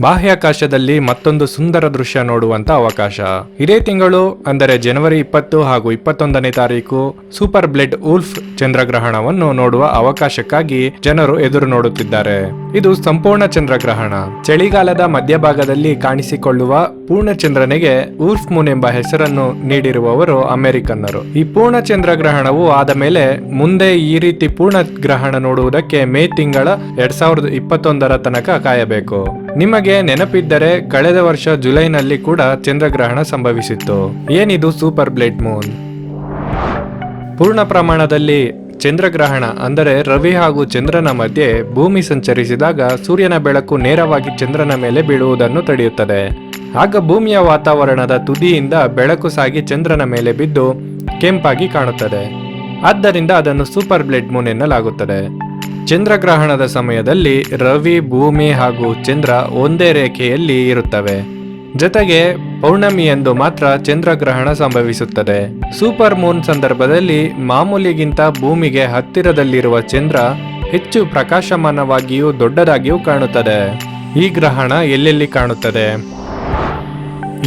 ಬಾಹ್ಯಾಕಾಶದಲ್ಲಿ ಮತ್ತೊಂದು ಸುಂದರ ದೃಶ್ಯ ನೋಡುವಂತ ಅವಕಾಶ. ಇದೇ ತಿಂಗಳು, ಅಂದರೆ ಜನವರಿ ಇಪ್ಪತ್ತು ಹಾಗೂ ಇಪ್ಪತ್ತೊಂದನೇ ತಾರೀಕು, ಸೂಪರ್ ಬ್ಲೆಡ್ ಉಲ್ಫ್ ಚಂದ್ರಗ್ರಹಣವನ್ನು ನೋಡುವ ಅವಕಾಶಕ್ಕಾಗಿ ಜನರು ಎದುರು ನೋಡುತ್ತಿದ್ದಾರೆ. ಇದು ಸಂಪೂರ್ಣ ಚಂದ್ರಗ್ರಹಣ. ಚಳಿಗಾಲದ ಮಧ್ಯಭಾಗದಲ್ಲಿ ಕಾಣಿಸಿಕೊಳ್ಳುವ ಪೂರ್ಣ ಚಂದ್ರನಿಗೆ ಉಲ್ಫ್ ಮೂನ್ ಎಂಬ ಹೆಸರನ್ನು ನೀಡಿರುವವರು ಅಮೆರಿಕನ್ನರು. ಈ ಪೂರ್ಣ ಚಂದ್ರಗ್ರಹಣವು ಆದ ಮೇಲೆ ಮುಂದೆ ಈ ರೀತಿ ಪೂರ್ಣ ಗ್ರಹಣ ನೋಡುವುದಕ್ಕೆ ಮೇ ತಿಂಗಳ ಎರಡ್ ಸಾವಿರದ ಇಪ್ಪತ್ತೊಂದರ ತನಕ ಕಾಯಬೇಕು. ನೆನಪಿದ್ದರೆ ಕಳೆದ ವರ್ಷ ಜುಲೈನಲ್ಲಿ ಕೂಡ ಚಂದ್ರಗ್ರಹಣ ಸಂಭವಿಸಿತ್ತು. ಏನಿದು ಸೂಪರ್ ಬ್ಲೇಡ್ ಮೂನ್? ಪೂರ್ಣ ಪ್ರಮಾಣದಲ್ಲಿ ಚಂದ್ರಗ್ರಹಣ, ಅಂದರೆ ರವಿ ಹಾಗೂ ಚಂದ್ರನ ಮಧ್ಯೆ ಭೂಮಿ ಸಂಚರಿಸಿದಾಗ ಸೂರ್ಯನ ಬೆಳಕು ನೇರವಾಗಿ ಚಂದ್ರನ ಮೇಲೆ ಬೀಳುವುದನ್ನು ತಡೆಯುತ್ತದೆ. ಆಗ ಭೂಮಿಯ ವಾತಾವರಣದ ತುದಿಯಿಂದ ಬೆಳಕು ಸಾಗಿ ಚಂದ್ರನ ಮೇಲೆ ಬಿದ್ದು ಕೆಂಪಾಗಿ ಕಾಣುತ್ತದೆ. ಆದ್ದರಿಂದ ಅದನ್ನು ಸೂಪರ್ ಬ್ಲೇಡ್ ಮೂನ್ ಎನ್ನಲಾಗುತ್ತದೆ. ಚಂದ್ರಗ್ರಹಣದ ಸಮಯದಲ್ಲಿ ರವಿ, ಭೂಮಿ ಹಾಗೂ ಚಂದ್ರ ಒಂದೇ ರೇಖೆಯಲ್ಲಿ ಇರುತ್ತವೆ. ಜೊತೆಗೆ ಪೌರ್ಣಮಿಯಂದು ಮಾತ್ರ ಚಂದ್ರಗ್ರಹಣ ಸಂಭವಿಸುತ್ತದೆ. ಸೂಪರ್ ಮೂನ್ ಸಂದರ್ಭದಲ್ಲಿ ಮಾಮೂಲಿಗಿಂತ ಭೂಮಿಗೆ ಹತ್ತಿರದಲ್ಲಿರುವ ಚಂದ್ರ ಹೆಚ್ಚು ಪ್ರಕಾಶಮಾನವಾಗಿಯೂ ದೊಡ್ಡದಾಗಿಯೂ ಕಾಣುತ್ತದೆ. ಈ ಗ್ರಹಣ ಎಲ್ಲೆಲ್ಲಿ ಕಾಣುತ್ತದೆ?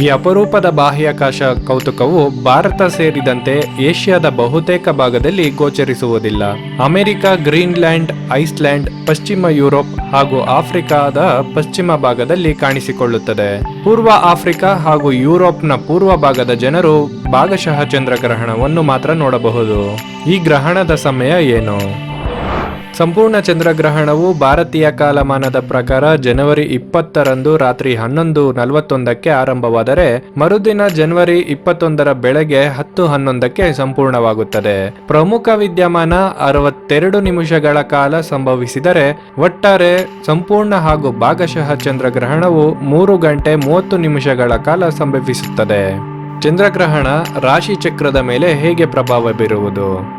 ಈ ಅಪರೂಪದ ಬಾಹ್ಯಾಕಾಶ ಕೌತುಕವು ಭಾರತ ಸೇರಿದಂತೆ ಏಷ್ಯಾದ ಬಹುತೇಕ ಭಾಗದಲ್ಲಿ ಗೋಚರಿಸುವುದಿಲ್ಲ. ಅಮೆರಿಕ, ಗ್ರೀನ್ಲ್ಯಾಂಡ್, ಐಸ್ಲ್ಯಾಂಡ್, ಪಶ್ಚಿಮ ಯುರೋಪ್ ಹಾಗೂ ಆಫ್ರಿಕಾದ ಪಶ್ಚಿಮ ಭಾಗದಲ್ಲಿ ಕಾಣಿಸಿಕೊಳ್ಳುತ್ತದೆ. ಪೂರ್ವ ಆಫ್ರಿಕಾ ಹಾಗೂ ಯುರೋಪ್ನ ಪೂರ್ವ ಭಾಗದ ಜನರು ಭಾಗಶಃ ಚಂದ್ರಗ್ರಹಣವನ್ನು ಮಾತ್ರ ನೋಡಬಹುದು. ಈ ಗ್ರಹಣದ ಸಮಯ ಏನು? ಸಂಪೂರ್ಣ ಚಂದ್ರಗ್ರಹಣವು ಭಾರತೀಯ ಕಾಲಮಾನದ ಪ್ರಕಾರ ಜನವರಿ ಇಪ್ಪತ್ತರಂದು ರಾತ್ರಿ ಹನ್ನೊಂದು ನಲವತ್ತೊಂದಕ್ಕೆ ಆರಂಭವಾದರೆ ಮರುದಿನ ಜನವರಿ ಇಪ್ಪತ್ತೊಂದರ ಬೆಳಗ್ಗೆ ಹತ್ತು ಹನ್ನೊಂದಕ್ಕೆ ಸಂಪೂರ್ಣವಾಗುತ್ತದೆ. ಪ್ರಮುಖ ವಿದ್ಯಮಾನ ಅರವತ್ತೆರಡು ನಿಮಿಷಗಳ ಕಾಲ ಸಂಭವಿಸಿದರೆ ಒಟ್ಟಾರೆ ಸಂಪೂರ್ಣ ಹಾಗೂ ಭಾಗಶಃ ಚಂದ್ರಗ್ರಹಣವು ಮೂರು ಗಂಟೆ ಮೂವತ್ತು ನಿಮಿಷಗಳ ಕಾಲ ಸಂಭವಿಸುತ್ತದೆ. ಚಂದ್ರಗ್ರಹಣ ರಾಶಿ ಚಕ್ರದ ಮೇಲೆ ಹೇಗೆ ಪ್ರಭಾವ ಬೀರುವುದು?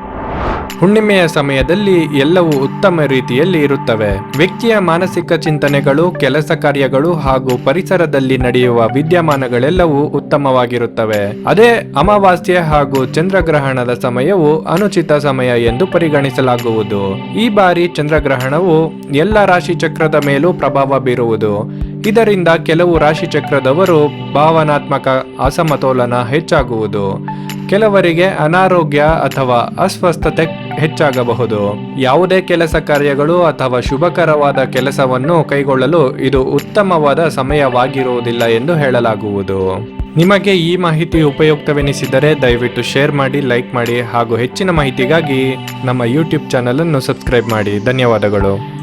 ಹುಣ್ಣಿಮೆಯ ಸಮಯದಲ್ಲಿ ಎಲ್ಲವೂ ಉತ್ತಮ ರೀತಿಯಲ್ಲಿ ಇರುತ್ತವೆ. ವ್ಯಕ್ತಿಯ ಮಾನಸಿಕ ಚಿಂತನೆಗಳು, ಕೆಲಸ ಕಾರ್ಯಗಳು ಹಾಗೂ ಪರಿಸರದಲ್ಲಿ ನಡೆಯುವ ವಿದ್ಯಮಾನಗಳೆಲ್ಲವೂ ಉತ್ತಮವಾಗಿರುತ್ತವೆ. ಅದೇ ಅಮಾವಾಸ್ಯೆ ಹಾಗೂ ಚಂದ್ರಗ್ರಹಣದ ಸಮಯವು ಅನುಚಿತ ಸಮಯ ಎಂದು ಪರಿಗಣಿಸಲಾಗುವುದು. ಈ ಬಾರಿ ಚಂದ್ರಗ್ರಹಣವು ಎಲ್ಲ ರಾಶಿ ಚಕ್ರದ ಮೇಲೂ ಪ್ರಭಾವ ಬೀರುವುದು. ಇದರಿಂದ ಕೆಲವು ರಾಶಿ ಚಕ್ರದವರು ಭಾವನಾತ್ಮಕ ಅಸಮತೋಲನ ಹೆಚ್ಚಾಗುವುದು. ಕೆಲವರಿಗೆ ಅನಾರೋಗ್ಯ ಅಥವಾ ಅಸ್ವಸ್ಥತೆ ಹೆಚ್ಚಾಗಬಹುದು. ಯಾವುದೇ ಕೆಲಸ ಕಾರ್ಯಗಳು ಅಥವಾ ಶುಭಕರವಾದ ಕೆಲಸವನ್ನು ಕೈಗೊಳ್ಳಲು ಇದು ಉತ್ತಮವಾದ ಸಮಯವಾಗಿರುವುದಿಲ್ಲ ಎಂದು ಹೇಳಲಾಗುವುದು. ನಿಮಗೆ ಈ ಮಾಹಿತಿ ಉಪಯುಕ್ತವೆನಿಸಿದರೆ ದಯವಿಟ್ಟು ಶೇರ್ ಮಾಡಿ, ಲೈಕ್ ಮಾಡಿ ಹಾಗೂ ಹೆಚ್ಚಿನ ಮಾಹಿತಿಗಾಗಿ ನಮ್ಮ ಯೂಟ್ಯೂಬ್ ಚಾನಲನ್ನು ಸಬ್ಸ್ಕ್ರೈಬ್ ಮಾಡಿ. ಧನ್ಯವಾದಗಳು.